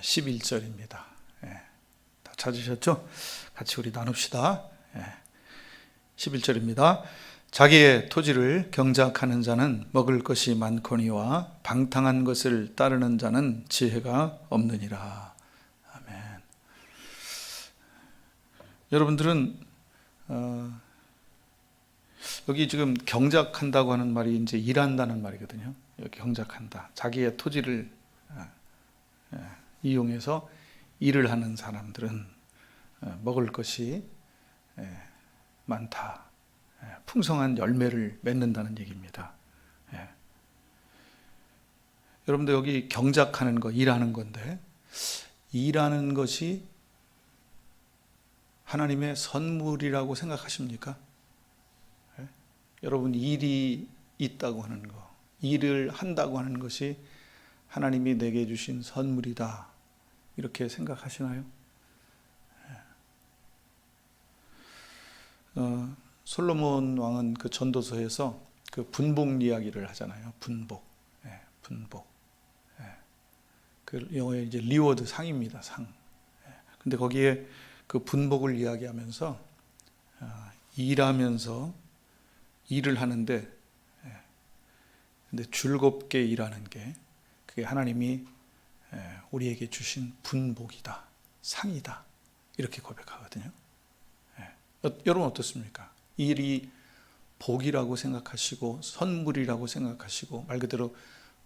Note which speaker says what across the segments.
Speaker 1: 11절입니다. 예, 다 찾으셨죠? 같이 우리 나눕시다. 예, 11절입니다. 자기의 토지를 경작하는 자는 먹을 것이 많거니와 방탕한 것을 따르는 자는 지혜가 없느니라. 아멘. 여러분들은 어, 여기 지금 경작한다고 하는 말이 이제 일한다는 말이거든요. 여기 경작한다. 자기의 토지를 어, 예, 이용해서 일을 하는 사람들은 어, 먹을 것이 예, 많다. 예, 풍성한 열매를 맺는다는 얘기입니다. 예. 여러분들 여기 경작하는 거, 일하는 건데, 일하는 것이 하나님의 선물이라고 생각하십니까? 예? 여러분, 일이 있다고 하는 거, 일을 한다고 하는 것이 하나님이 내게 주신 선물이다. 이렇게 생각하시나요? 어, 솔로몬 왕은 그 전도서에서 그 분복 이야기를 하잖아요. 분복, 예, 분복. 예. 그 영어에 이제 리워드 상입니다. 상. 예. 근데 거기에 그 분복을 이야기하면서 어, 일하면서 일을 하는데, 예. 근데 즐겁게 일하는 게 그게 하나님이 예, 우리에게 주신 분복이다, 상이다 이렇게 고백하거든요. 어, 여러분 어떻습니까? 일이 복이라고 생각하시고 선물이라고 생각하시고 말 그대로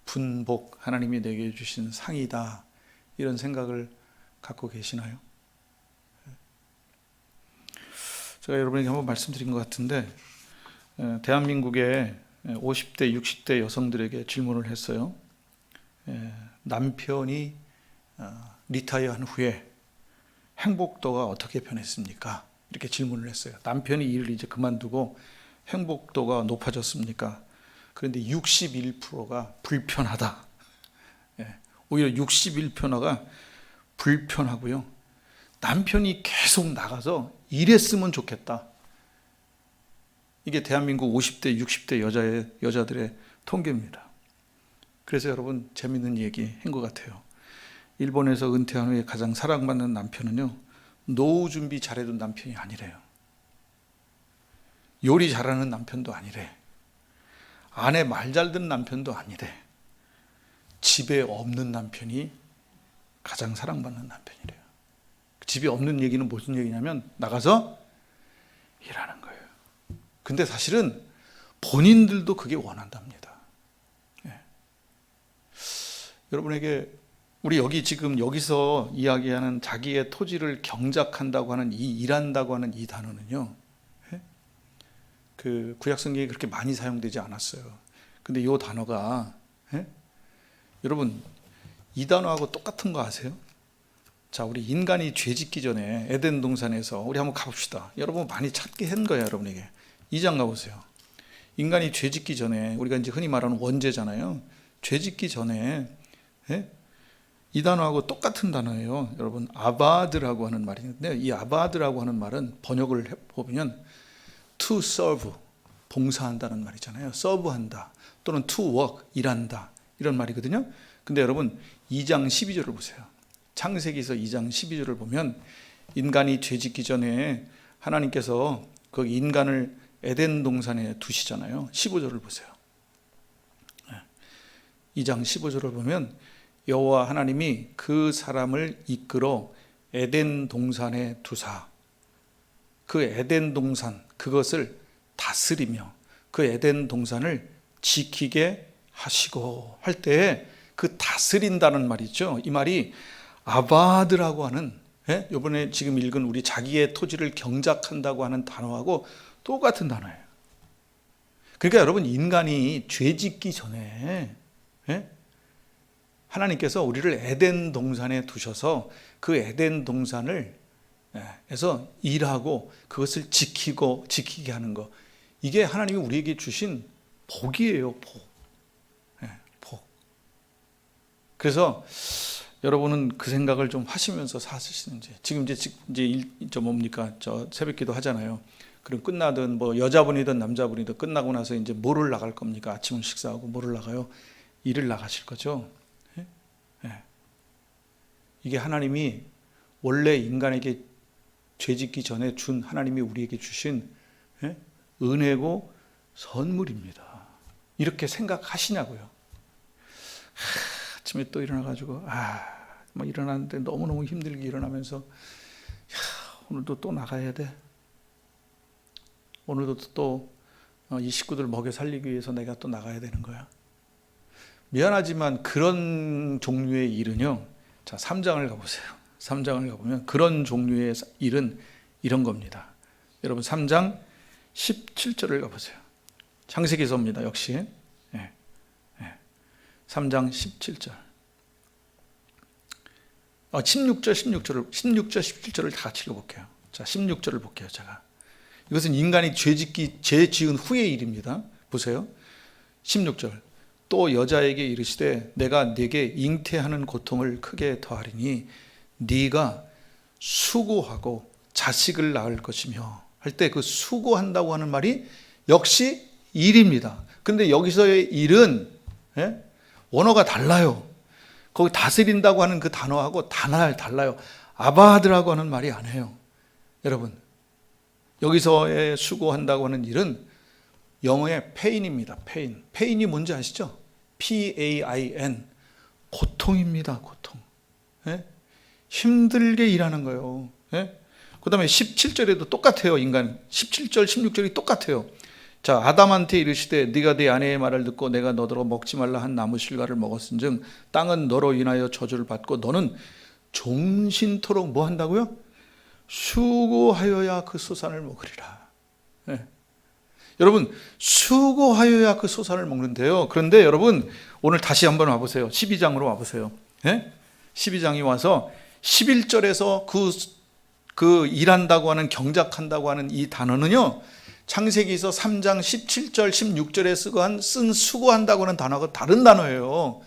Speaker 1: 분복 하나님이 내게 주신 상이다 이런 생각을 갖고 계시나요? 제가 여러분에게 한번 말씀드린 것 같은데 대한민국의 50대 60대 여성들에게 질문을 했어요. 남편이 어, 리타이어한 후에 행복도가 어떻게 변했습니까? 이렇게 질문을 했어요. 남편이 일을 이제 그만두고 행복도가 높아졌습니까? 그런데 61%가 불편하다. 예, 오히려 61%가 불편하고요. 남편이 계속 나가서 일했으면 좋겠다. 이게 대한민국 50대, 60대 여자의, 여자들의 통계입니다. 그래서 여러분 재밌는 얘기 한 것 같아요. 일본에서 은퇴한 후에 가장 사랑받는 남편은요. 노후 준비 잘해둔 남편이 아니래요. 요리 잘하는 남편도 아니래. 아내 말 잘 듣는 남편도 아니래. 집에 없는 남편이 가장 사랑받는 남편이래요. 집에 없는 얘기는 무슨 얘기냐면 나가서 일하는 거예요. 근데 사실은 본인들도 그게 원한답니다. 예. 여러분에게 우리 여기 지금 여기서 이야기하는 자기의 토지를 경작한다고 하는 이 일한다고 하는 이 단어는요. 예? 그 구약 성경에 그렇게 많이 사용되지 않았어요. 근데 이 단어가 예? 여러분 이 단어하고 똑같은 거 아세요? 자, 우리 인간이 죄 짓기 전에 에덴 동산에서 우리 한번 가봅시다. 여러분 많이 찾게 한 거예요, 여러분에게. 이장 가보세요. 인간이 죄 짓기 전에 우리가 이제 흔히 말하는 원죄잖아요. 죄 짓기 전에 예? 이 단어하고 똑같은 단어예요. 여러분 아바드라고 하는 있는데 이 아바드라고 하는 말은 번역을 해보면 to serve 봉사한다는 말이잖아요. serve한다 또는 to work 일한다 이런 말이거든요. 근데 여러분 2장 12절을 보세요. 창세기서 2장 12절을 보면 인간이 죄짓기 전에 하나님께서 그 인간을 에덴 동산에 두시잖아요. 15절을 보세요. 2장 15절을 보면 여호와 하나님이 그 사람을 이끌어 에덴 동산에 두사 그 에덴 동산 그것을 다스리며 그 에덴 동산을 지키게 하시고 할 때에 그 다스린다는 말이죠. 이 말이 아바드라고 하는 예? 이번에 지금 읽은 우리 자기의 토지를 경작한다고 하는 단어하고 똑같은 단어예요. 그러니까 여러분 인간이 죄 짓기 전에 예? 하나님께서 우리를 에덴 동산에 두셔서 그 에덴 동산을 해서 일하고 그것을 지키고 지키게 하는 거 이게 하나님이 우리에게 주신 복이에요 복. 네, 복. 그래서 여러분은 그 생각을 좀 하시면서 사시는지 지금 이제 이제 저 뭡니까 저 새벽기도 하잖아요. 그럼 끝나든 뭐 여자분이든 남자분이든 끝나고 나서 이제 뭐를 나갈 겁니까? 아침을 식사하고 뭐를 나가요? 일을 나가실 거죠. 이게 하나님이 원래 인간에게 죄 짓기 전에 준 하나님이 우리에게 주신 예? 은혜고 선물입니다. 이렇게 생각하시냐고요. 하, 아침에 또 일어나가지고 아, 뭐 일어났는데 너무 너무 힘들게 일어나면서 야, 오늘도 또 나가야 돼. 오늘도 또 이 식구들 먹여 살리기 위해서 내가 또 나가야 되는 거야. 미안하지만 그런 종류의 일은요. 자, 3장을 가보세요. 3장을 가보면 그런 종류의 일은 이런 겁니다. 여러분 3장 17절을 가보세요. 창세기서입니다. 역시. 예. 예. 3장 17절. 어, 16절, 16절을 16절, 17절을 다 같이 읽어볼게요. 자, 16절을 볼게요. 제가. 이것은 인간이 죄 짓기 죄 지은 후의 일입니다. 보세요. 16절. 또 여자에게 이르시되 내가 네게 잉태하는 고통을 크게 더하리니 네가 수고하고 자식을 낳을 것이며 할 때 그 수고한다고 하는 말이 역시 일입니다. 근데 여기서의 일은 예? 원어가 달라요. 거기 다스린다고 하는 그 단어하고 단어 달라요. 아바하드라고 하는 말이 아니에요. 여러분 여기서의 수고한다고 하는 일은 영어의 페인입니다. 페인. 페인이 뭔지 아시죠? P-A-I-N. 고통입니다. 고통. 예? 힘들게 일하는 거예요. 예? 그 다음에 17절에도 똑같아요. 인간. 17절, 16절이 똑같아요. 자, 아담한테 이르시되 네가 네 아내의 말을 듣고 내가 너더러 먹지 말라 한 나무 실과를 먹었은즉 땅은 너로 인하여 저주를 받고 너는 종신토록 뭐 한다고요? 수고하여야 그 소산을 먹으리라. 예. 여러분 수고하여야 그 소산을 먹는데요. 그런데 여러분 오늘 다시 한번 와보세요. 12장으로 와보세요. 예? 12장이 와서 11절에서 그, 그 일한다고 하는 경작한다고 하는 이 단어는요. 창세기서 3장 17절 16절에 쓰고 한, 쓴 수고한다고 하는 단어가 다른 단어예요.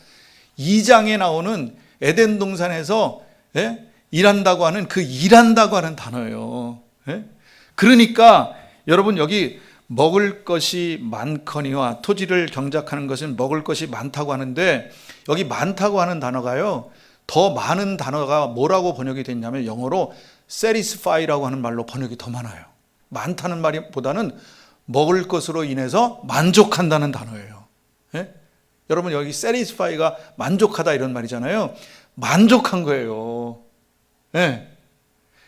Speaker 1: 2장에 나오는 에덴 동산에서 예? 일한다고 하는 그 일한다고 하는 단어예요. 예? 그러니까 여러분 여기 먹을 것이 많거니와 토지를 경작하는 것은 먹을 것이 많다고 하는데 여기 많다고 하는 단어가요. 더 많은 단어가 뭐라고 번역이 됐냐면 영어로 satisfy라고 하는 말로 번역이 더 많아요. 많다는 말보다는 먹을 것으로 인해서 만족한다는 단어예요. 예? 여러분 여기 satisfy가 만족하다 이런 말이잖아요. 만족한 거예요. 예.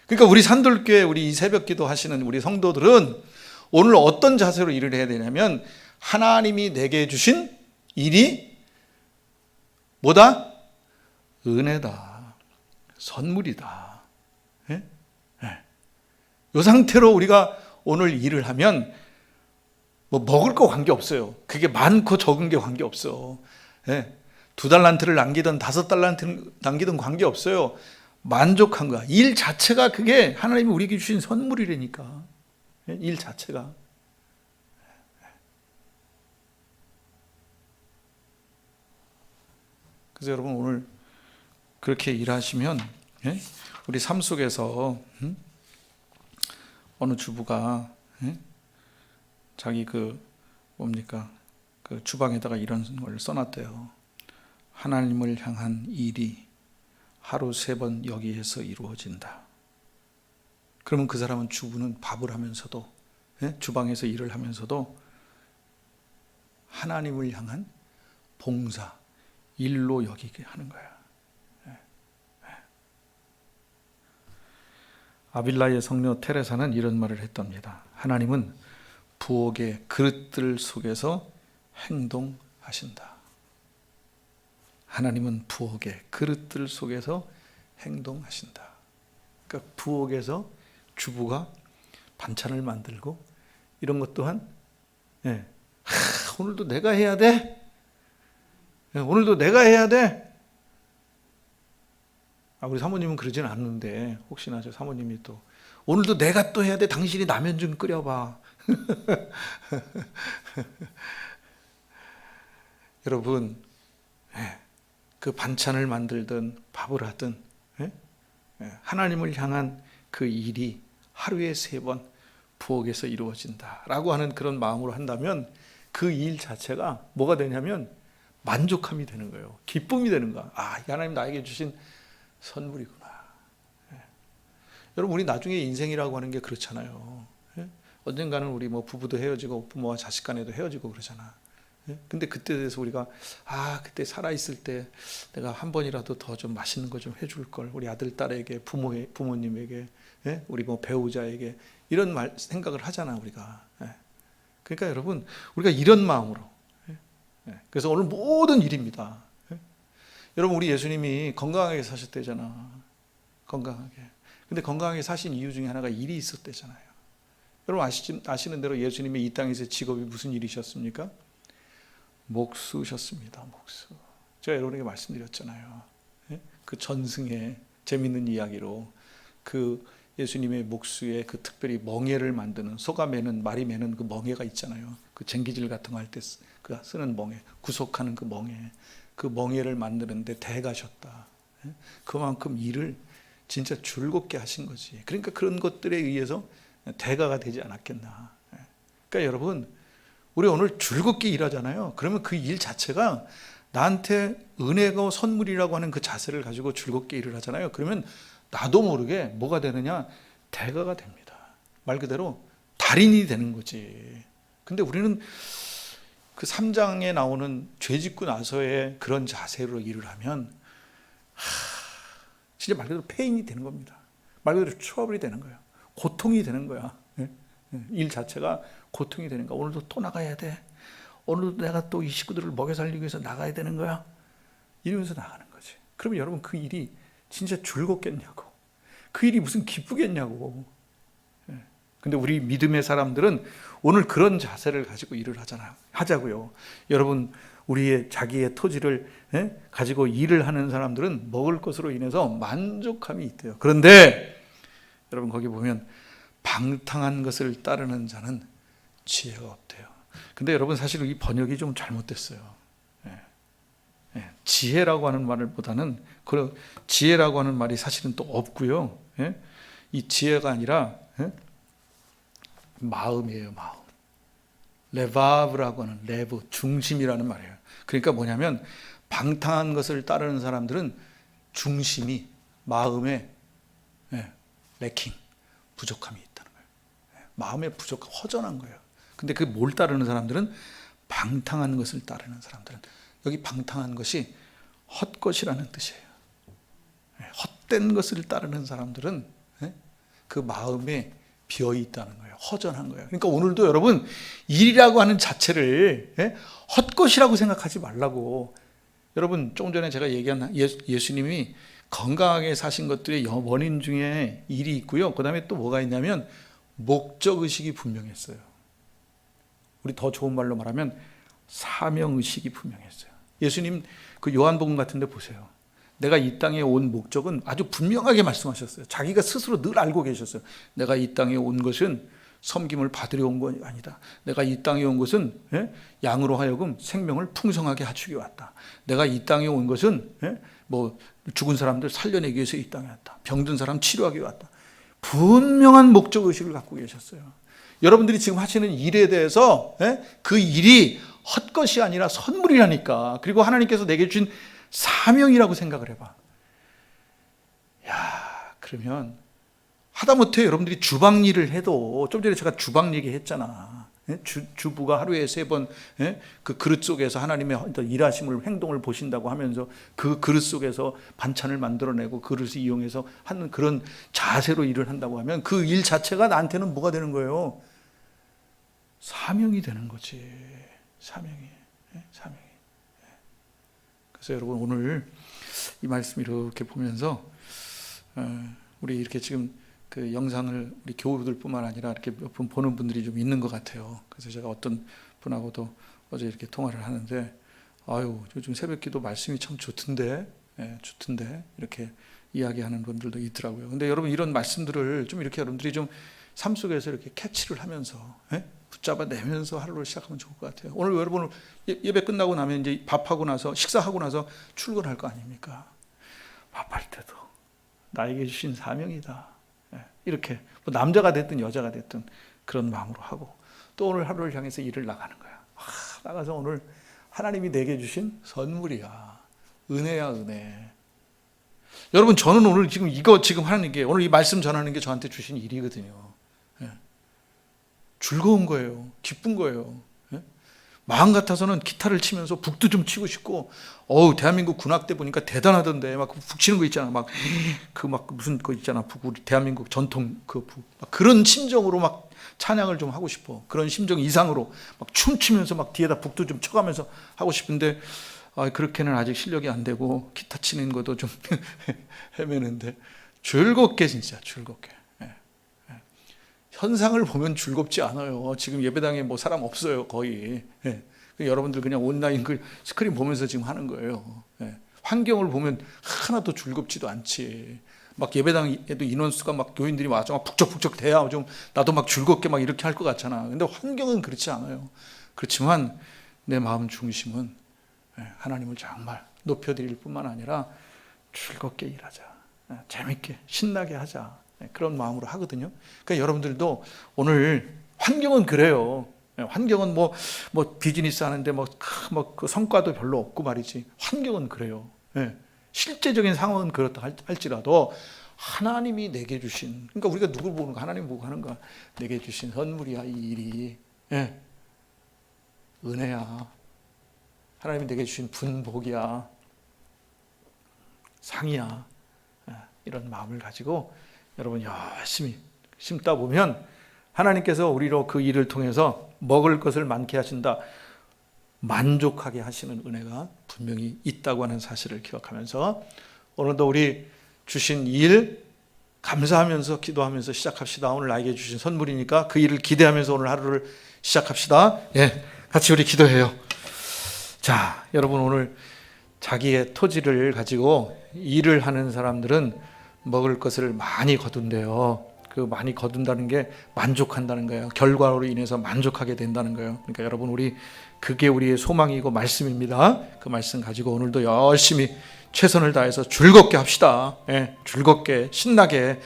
Speaker 1: 그러니까 우리 산돌교회 우리 이 새벽기도 하시는 우리 성도들은 오늘 어떤 자세로 일을 해야 되냐면 하나님이 내게 주신 일이 뭐다? 은혜다. 선물이다. 예? 예. 이 상태로 우리가 오늘 일을 하면 뭐 먹을 거 관계 없어요. 그게 많고 적은 게 관계 없어. 예. 두 달란트를 남기든 다섯 달란트 남기든 관계 없어요. 만족한 거야. 일 자체가 그게 하나님이 우리에게 주신 선물이라니까. 일 자체가. 그래서 여러분 오늘 그렇게 일하시면 예? 우리 삶 속에서 음? 어느 주부가 예? 자기 그 뭡니까 그 주방에다가 이런 걸 써놨대요. 하나님을 향한 일이 하루 세 번 여기에서 이루어진다. 그러면 그 사람은 주부는 밥을 하면서도 예? 주방에서 일을 하면서도 하나님을 향한 봉사 일로 여기게 하는 거야. 예. 예. 아빌라의 성녀 테레사는 이런 말을 했답니다. 하나님은 부엌의 그릇들 속에서 행동하신다. 하나님은 부엌의 그릇들 속에서 행동하신다. 그러니까 부엌에서 주부가 반찬을 만들고 이런 것 또한 예. 하, 오늘도 내가 해야 돼. 예, 오늘도 내가 해야 돼. 아, 우리 사모님은 그러진 않는데 혹시나 저 사모님이 또 오늘도 내가 또 해야 돼. 당신이 라면 좀 끓여봐. 여러분, 예, 그 반찬을 만들든 밥을 하든 예? 예, 하나님을 향한 그 일이 하루에 세 번 부엌에서 이루어진다라고 하는 그런 마음으로 한다면 그 일 자체가 뭐가 되냐면 만족함이 되는 거예요. 기쁨이 되는 거야. 아, 하나님 나에게 주신 선물이구나. 예. 여러분 우리 나중에 인생이라고 하는 게 그렇잖아요. 예? 언젠가는 우리 뭐 부부도 헤어지고 부모와 자식 간에도 헤어지고 그러잖아. 예? 근데 그때 대해서 우리가 아 그때 살아 있을 때 내가 한 번이라도 더 좀 맛있는 거 좀 해줄 걸 우리 아들 딸에게 부모에 부모님에게 예? 우리 뭐 배우자에게 이런 말 생각을 하잖아 우리가. 예. 그러니까 여러분 우리가 이런 마음으로 예? 예. 그래서 오늘 모든 일입니다. 예? 여러분 우리 예수님이 건강하게 사셨대잖아. 건강하게. 근데 건강하게 사신 이유 중에 하나가 일이 있었대잖아요. 여러분 아시, 아시는 대로 예수님이 이 땅에서 직업이 무슨 일이셨습니까? 목수셨습니다. 목수. 제가 여러분에게 말씀드렸잖아요. 예? 그 전승의 재밌는 이야기로 그 예수님의 목수의 그 특별히 멍에를 만드는 소가 매는 말이 매는 그 멍에가 있잖아요. 그 쟁기질 같은 거 할때그 쓰는 멍에 구속하는 그 멍에 그 멍에를 만드는데 대가셨다. 예? 그만큼 일을 진짜 즐겁게 하신 거지. 그러니까 그런 것들에 의해서 대가가 되지 않았겠나. 예. 그러니까 여러분 우리 오늘 즐겁게 일하잖아요. 그러면 그 일 자체가 나한테 은혜가 선물이라고 하는 그 자세를 가지고 즐겁게 일을 하잖아요. 그러면 나도 모르게 뭐가 되느냐? 대가가 됩니다. 말 그대로 달인이 되는 거지. 근데 우리는 그 3장에 나오는 죄 짓고 나서의 그런 자세로 일을 하면 하, 진짜 말 그대로 페인이 되는 겁니다. 말 그대로 트러블이 되는 거예요. 고통이 되는 거야. 예? 예. 일 자체가 고통이 되는 거야. 오늘도 또 나가야 돼. 오늘도 내가 또 이 식구들을 먹여 살리기 위해서 나가야 되는 거야. 이러면서 나가는 거지. 그러면 여러분 그 일이 진짜 즐겁겠냐고. 그 일이 무슨 기쁘겠냐고. 예. 근데 우리 믿음의 사람들은 오늘 그런 자세를 가지고 일을 하잖아요. 하자고요. 여러분, 우리의 자기의 토지를 예? 가지고 일을 하는 사람들은 먹을 것으로 인해서 만족함이 있대요. 그런데 여러분 거기 보면 방탕한 것을 따르는 자는 지혜가 없대요. 근데 여러분 사실 이 번역이 좀 잘못됐어요. 예. 예. 지혜라고 하는 말보다는 그 지혜라고 하는 말이 사실은 또 없고요. 예? 이 지혜가 아니라 예? 마음이에요, 마음. 레바브라고 하는 레브 중심이라는 말이에요. 그러니까 뭐냐면 방탕한 것을 따르는 사람들은 중심이 마음에 예, 레킹 부족함이 있다는 거예요. 예, 마음에 부족 허전한 거예요. 근데 그 뭘 따르는 사람들은 방탕한 것을 따르는 사람들은 여기 방탕한 것이 헛것이라는 뜻이에요. 예, 헛된 것을 따르는 사람들은 예, 그 마음에 비어 있다는 거예요. 허전한 거예요. 그러니까 오늘도 여러분 일이라고 하는 자체를 예, 헛것이라고 생각하지 말라고. 여러분 조금 전에 제가 얘기한 예수, 예수님이 건강하게 사신 것들의 원인 중에 일이 있고요. 그다음에 또 뭐가 있냐면 목적 의식이 분명했어요. 우리 더 좋은 말로 말하면 사명 의식이 분명했어요. 예수님 그 요한복음 같은 데 보세요. 내가 이 땅에 온 목적은 아주 분명하게 말씀하셨어요. 자기가 스스로 늘 알고 계셨어요. 내가 이 땅에 온 것은 섬김을 받으려 온 건 아니다. 내가 이 땅에 온 것은 예? 양으로 하여금 생명을 풍성하게 하추기 왔다. 내가 이 땅에 온 것은 예? 뭐 죽은 사람들 살려내기 위해서 이 땅에 왔다. 병든 사람 치료하기 왔다. 분명한 목적 의식을 갖고 계셨어요. 여러분들이 지금 하시는 일에 대해서 예? 그 일이 헛것이 아니라 선물이라니까. 그리고 하나님께서 내게 주신 사명이라고 생각을 해봐. 야, 그러면 하다못해 여러분들이 주방 일을 해도 좀 전에 제가 주방 얘기했잖아. 예? 주, 주부가 하루에 세 번 그 그릇 속에서 하나님의 일하심을 행동을 보신다고 하면서 그 그릇 속에서 반찬을 만들어내고 그릇을 이용해서 하는 그런 자세로 일을 한다고 하면 그 일 자체가 나한테는 뭐가 되는 거예요? 사명이 되는 거지. 사명이. 예? 사명이. 예. 그래서 여러분 오늘 이 말씀 이렇게 보면서 어, 우리 이렇게 지금 그 영상을 우리 교우들뿐만 아니라 이렇게 몇 분 보는 분들이 좀 있는 것 같아요. 그래서 제가 어떤 분하고도 어제 이렇게 통화를 하는데 아유 요즘 새벽기도 말씀이 참 좋던데 예, 좋던데 이렇게 이야기하는 분들도 있더라고요. 근데 여러분 이런 말씀들을 좀 이렇게 여러분들이 좀 삶 속에서 이렇게 캐치를 하면서 예? 붙잡아 내면서 하루를 시작하면 좋을 것 같아요. 오늘 여러분 예- 예배 끝나고 나면 이제 밥하고 나서 식사하고 나서 출근할 거 아닙니까? 밥할 때도 나에게 주신 사명이다. 예, 이렇게 뭐 남자가 됐든 여자가 됐든 그런 마음으로 하고 또 오늘 하루를 향해서 일을 나가는 거야. 아, 나가서 오늘 하나님이 내게 주신 선물이야. 은혜야 은혜. 여러분 저는 오늘 지금 이거 지금 하는 게 오늘 이 말씀 전하는 게 저한테 주신 일이거든요. 예. 즐거운 거예요. 기쁜 거예요. 예? 마음 같아서는 기타를 치면서 북도 좀 치고 싶고 어우 대한민국 군악대 보니까 대단하던데 막 북 치는 거 있잖아 막 그 막 무슨 거 있잖아 북 우리 대한민국 전통 그 북. 막 그런 심정으로 막 찬양을 좀 하고 싶어 그런 심정 이상으로 막 춤추면서 막 뒤에다 북도 좀 쳐가면서 하고 싶은데 아, 그렇게는 아직 실력이 안 되고 기타 치는 것도 좀 헤매는데 즐겁게 진짜 즐겁게. 현상을 보면 즐겁지 않아요. 지금 예배당에 뭐 사람 없어요 거의. 예. 여러분들 그냥 온라인 그 스크린 보면서 지금 하는 거예요. 예. 환경을 보면 하나도 즐겁지도 않지. 막 예배당에도 인원수가 막 교인들이 와서 막 북적북적 대야 좀 나도 막 즐겁게 막 이렇게 할 것 같잖아. 근데 환경은 그렇지 않아요. 그렇지만 내 마음 중심은 예, 하나님을 정말 높여드릴 뿐만 아니라 즐겁게 일하자. 예, 재밌게, 신나게 하자. 예, 그런 마음으로 하거든요. 그러니까 여러분들도 오늘 환경은 그래요. 예, 환경은 뭐, 뭐 비즈니스 하는데 뭐, 크, 뭐, 그 성과도 별로 없고 말이지. 환경은 그래요. 예, 실제적인 상황은 그렇다 할- 할지라도 하나님이 내게 주신, 그러니까 우리가 누굴 보는 거, 하나님 보고 하는 거야. 내게 주신 선물이야, 이 일이. 예, 은혜야. 하나님이 내게 주신 분복이야. 상이야. 예, 이런 마음을 가지고 여러분 열심히 심다 보면 하나님께서 우리로 그 일을 통해서 먹을 것을 많게 하신다. 만족하게 하시는 은혜가 분명히 있다고 하는 사실을 기억하면서 오늘도 우리 주신 일 감사하면서 기도하면서 시작합시다. 오늘 나에게 주신 선물이니까 그 일을 기대하면서 오늘 하루를 시작합시다. 예, 같이 우리 기도해요. 자, 여러분 오늘 자기의 토지를 가지고 일을 하는 사람들은 먹을 것을 많이 거둔대요. 그 많이 거둔다는 게 만족한다는 거예요. 결과로 인해서 만족하게 된다는 거예요. 그러니까 여러분 우리 그게 우리의 소망이고 말씀입니다. 그 말씀 가지고 오늘도 열심히 최선을 다해서 즐겁게 합시다. 예, 즐겁게 신나게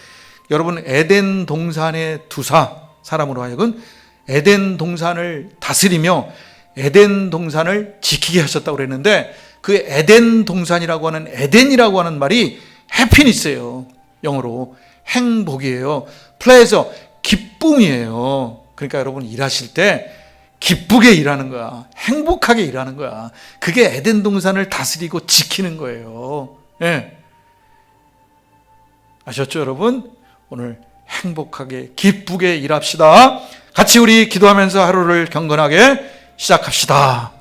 Speaker 1: 여러분 에덴 동산의 두사 사람으로 하여금 에덴 동산을 다스리며 에덴 동산을 지키게 하셨다고 그랬는데 그 에덴 동산이라고 하는 에덴이라고 하는 말이 해피니스예요. 영어로 행복이에요. 플레이서 기쁨이에요. 그러니까 여러분 일하실 때 기쁘게 일하는 거야. 행복하게 일하는 거야. 그게 에덴 동산을 다스리고 지키는 거예요. 예. 아셨죠, 여러분? 오늘 행복하게 기쁘게 일합시다. 같이 우리 기도하면서 하루를 경건하게 시작합시다.